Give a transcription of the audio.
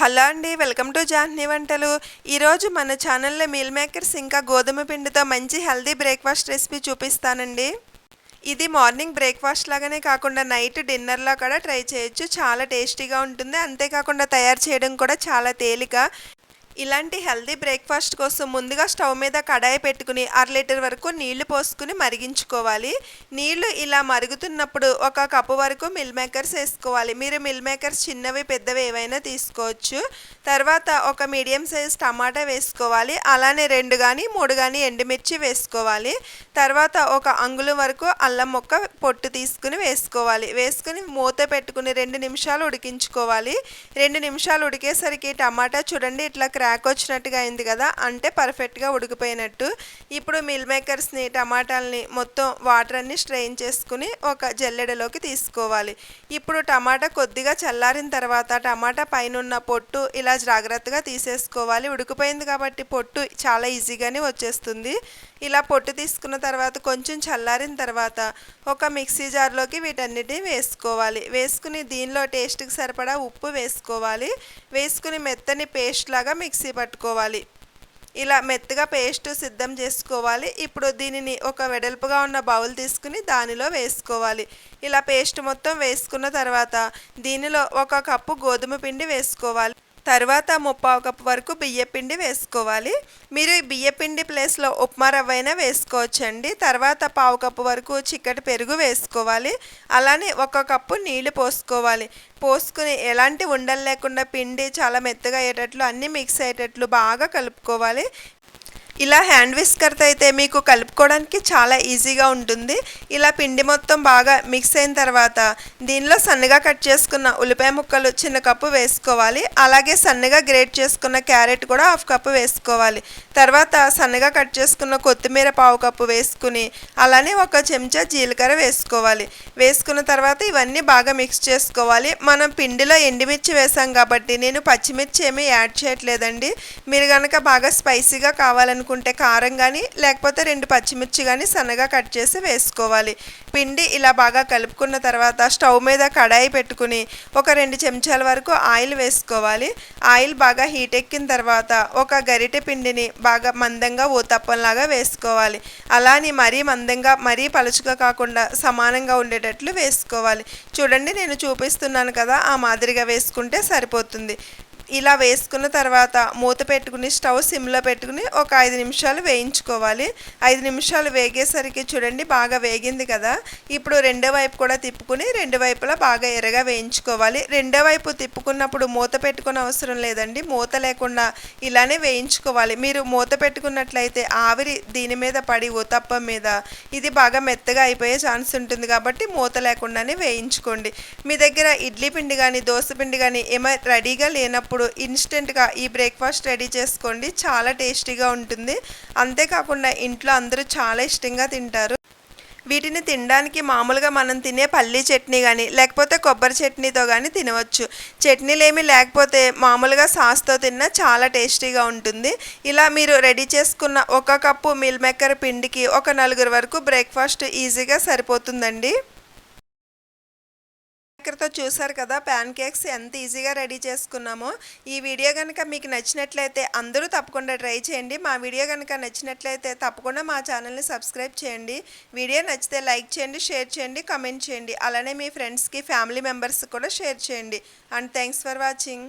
Hello అండి welcome to Jahni వంటలు. ఈరోజు మన ఛానల్లో మీల్ మేకర్స్ ఇంకా గోధుమ పిండితో మంచి హెల్దీ బ్రేక్ఫాస్ట్ రెసిపీ చూపిస్తానండి. ఇది మార్నింగ్ బ్రేక్ఫాస్ట్ లాగానే కాకుండా నైట్ డిన్నర్లో కూడా ట్రై చేయొచ్చు. చాలా టేస్టీగా ఉంటుంది. అంతేకాకుండా తయారు చేయడం కూడా చాలా తేలిక. ఇలాంటి హెల్దీ బ్రేక్ఫాస్ట్ కోసం ముందుగా స్టవ్ మీద కడాయి పెట్టుకుని అర లీటర్ వరకు నీళ్ళు పోసుకుని మరిగించుకోవాలి. నీళ్ళు ఇలా మరుగుతున్నప్పుడు ఒక కప్పు వరకు మిల్ మేకర్స్ వేసుకోవాలి. మీరు మిల్ మేకర్స్ చిన్నవి పెద్దవి ఏవైనా తీసుకోవచ్చు. తర్వాత ఒక మీడియం సైజ్ టమాటా వేసుకోవాలి. అలానే రెండు కానీ మూడు కానీ ఎండుమిర్చి వేసుకోవాలి. తర్వాత ఒక అంగుళం వరకు అల్లం ముక్క పొట్టు తీసుకుని వేసుకోవాలి. వేసుకుని మూత పెట్టుకుని రెండు నిమిషాలు ఉడికించుకోవాలి. రెండు నిమిషాలు ఉడికేసరికి టమాటా చూడండి ఇట్లా క్రాక్ వచ్చినట్టుగా అయింది కదా అంటే పర్ఫెక్ట్గా ఉడికిపోయినట్టు. ఇప్పుడు మిల్ మేకర్స్ని టమాటాలని మొత్తం వాటర్ అన్ని స్ట్రెయిన్ చేసుకుని ఒక జల్లెడలోకి తీసుకోవాలి. ఇప్పుడు టమాటా కొద్దిగా చల్లారిన తర్వాత టమాటా పైన ఉన్న పొట్టు ఇలా జాగ్రత్తగా తీసేసుకోవాలి. ఉడికిపోయింది కాబట్టి పొట్టు చాలా ఈజీగానే వచ్చేస్తుంది. ఇలా పొట్టు తీసుకున్న తర్వాత కొంచెం చల్లారిన తర్వాత ఒక మిక్సీ జార్లోకి వీటన్నిటిని వేసుకోవాలి. వేసుకుని దీనిలో టేస్ట్కి సరిపడా ఉప్పు వేసుకోవాలి. వేసుకుని మెత్తని పేస్ట్ లాగా మిక్స్ పట్టుకోవాలి. ఇలా మెత్తగా పేస్ట్ సిద్ధం చేసుకోవాలి. ఇప్పుడు దీనిని ఒక వెడల్పుగా ఉన్న బౌల్ తీసుకుని దానిలో వేసుకోవాలి. ఇలా పేస్ట్ మొత్తం వేసుకున్న తర్వాత దీనిలో ఒక కప్పు గోధుమ పిండి వేసుకోవాలి. తర్వాత ముప్పావు కప్పు వరకు బియ్యపిండి వేసుకోవాలి. మీరు ఈ బియ్యపిండి ప్లేస్లో ఉప్మా రవ్వ అయినా వేసుకోవచ్చండి. తర్వాత పావు కప్పు వరకు చిక్కటి పెరుగు వేసుకోవాలి. అలానే ఒక కప్పు నీళ్ళు పోసుకోవాలి. పోసుకుని ఎలాంటి ఉండలు లేకుండా పిండి చాలా మెత్తగా అయ్యేటట్లు అన్నీ మిక్స్ అయ్యేటట్లు బాగా కలుపుకోవాలి. ఇలా హ్యాండ్ విస్కర్తో అయితే మీకు కలుపుకోవడానికి చాలా ఈజీగా ఉంటుంది. ఇలా పిండి మొత్తం బాగా మిక్స్ అయిన తర్వాత దీనిలో సన్నగా కట్ చేసుకున్న ఉల్లిపాయ ముక్కలు చిన్న కప్పు వేసుకోవాలి. అలాగే సన్నగా గ్రేట్ చేసుకున్న క్యారెట్ కూడా హాఫ్ కప్పు వేసుకోవాలి. తర్వాత సన్నగా కట్ చేసుకున్న కొత్తిమీర పావు కప్పు వేసుకుని అలానే ఒక చెంచా జీలకర్ర వేసుకోవాలి. వేసుకున్న తర్వాత ఇవన్నీ బాగా మిక్స్ చేసుకోవాలి. మనం పిండిలో ఎండిమిర్చి వేసాం కాబట్టి నేను పచ్చిమిర్చి ఏమీ యాడ్ చేయట్లేదండి. మీరు కనుక బాగా స్పైసీగా కావాలనుకుంటే అనుకుంటే కారం కానీ లేకపోతే రెండు పచ్చిమిర్చి కానీ సన్నగా కట్ చేసి వేసుకోవాలి. పిండి ఇలా బాగా కలుపుకున్న తర్వాత స్టవ్ మీద కడాయి పెట్టుకుని ఒక రెండు చెంచాల వరకు ఆయిల్ వేసుకోవాలి. ఆయిల్ బాగా హీట్ ఎక్కిన తర్వాత ఒక గరిటె పిండిని బాగా మందంగా ఊతప్పంలాగా వేసుకోవాలి. అలానే మరీ మందంగా మరీ పలుచుగా కాకుండా సమానంగా ఉండేటట్లు వేసుకోవాలి. చూడండి నేను చూపిస్తున్నాను కదా ఆ మాదిరిగా వేసుకుంటే సరిపోతుంది. ఇలా వేసుకున్న తర్వాత మూత పెట్టుకుని స్టవ్ సిమ్లో పెట్టుకుని ఒక ఐదు నిమిషాలు వేయించుకోవాలి. ఐదు నిమిషాలు వేగేసరికి చూడండి బాగా వేగింది కదా. ఇప్పుడు రెండో వైపు కూడా తిప్పుకుని రెండు వైపులా బాగా ఎర్రగా వేయించుకోవాలి. రెండో వైపు తిప్పుకున్నప్పుడు మూత పెట్టుకునే అవసరం లేదండి. మూత లేకుండా ఇలానే వేయించుకోవాలి. మీరు మూత పెట్టుకున్నట్లయితే ఆవిరి దీని మీద పడి ఉతప్పం మీద ఇది బాగా మెత్తగా అయిపోయే ఛాన్స్ ఉంటుంది కాబట్టి మూత లేకుండానే వేయించుకోండి. మీ దగ్గర ఇడ్లీ పిండి కానీ దోశ పిండి కానీ ఏమైనా రెడీగా లేనప్పుడు ఇప్పుడు ఇన్స్టెంట్గా ఈ బ్రేక్ఫాస్ట్ రెడీ చేసుకోండి. చాలా టేస్టీగా ఉంటుంది. అంతేకాకుండా ఇంట్లో అందరూ చాలా ఇష్టంగా తింటారు. వీటిని తినడానికి మామూలుగా మనం తినే పల్లీ చట్నీ కానీ లేకపోతే కొబ్బరి చట్నీతో కానీ తినవచ్చు. చట్నీలేమి లేకపోతే మామూలుగా సాస్తో తిన్నా చాలా టేస్టీగా ఉంటుంది. ఇలా మీరు రెడీ చేసుకున్న ఒక కప్పు మిల్ మేకర్ పిండికి ఒక నలుగురు వరకు బ్రేక్ఫాస్ట్ ఈజీగా సరిపోతుందండి. మేకర్తో చూసారు కదా ప్యాన్ కేక్స్ ఎంత ఈజీగా రెడీ చేసుకున్నామో. ఈ వీడియో కనుక మీకు నచ్చినట్లయితే అందరూ తప్పకుండా ట్రై చేయండి. మా వీడియో కనుక నచ్చినట్లయితే తప్పకుండా మా ఛానల్ని సబ్స్క్రైబ్ చేయండి. వీడియో నచ్చితే లైక్ చేయండి షేర్ చేయండి కమెంట్ చేయండి. అలానే మీ ఫ్రెండ్స్కి ఫ్యామిలీ మెంబర్స్కి కూడా షేర్ చేయండి. And thanks for watching.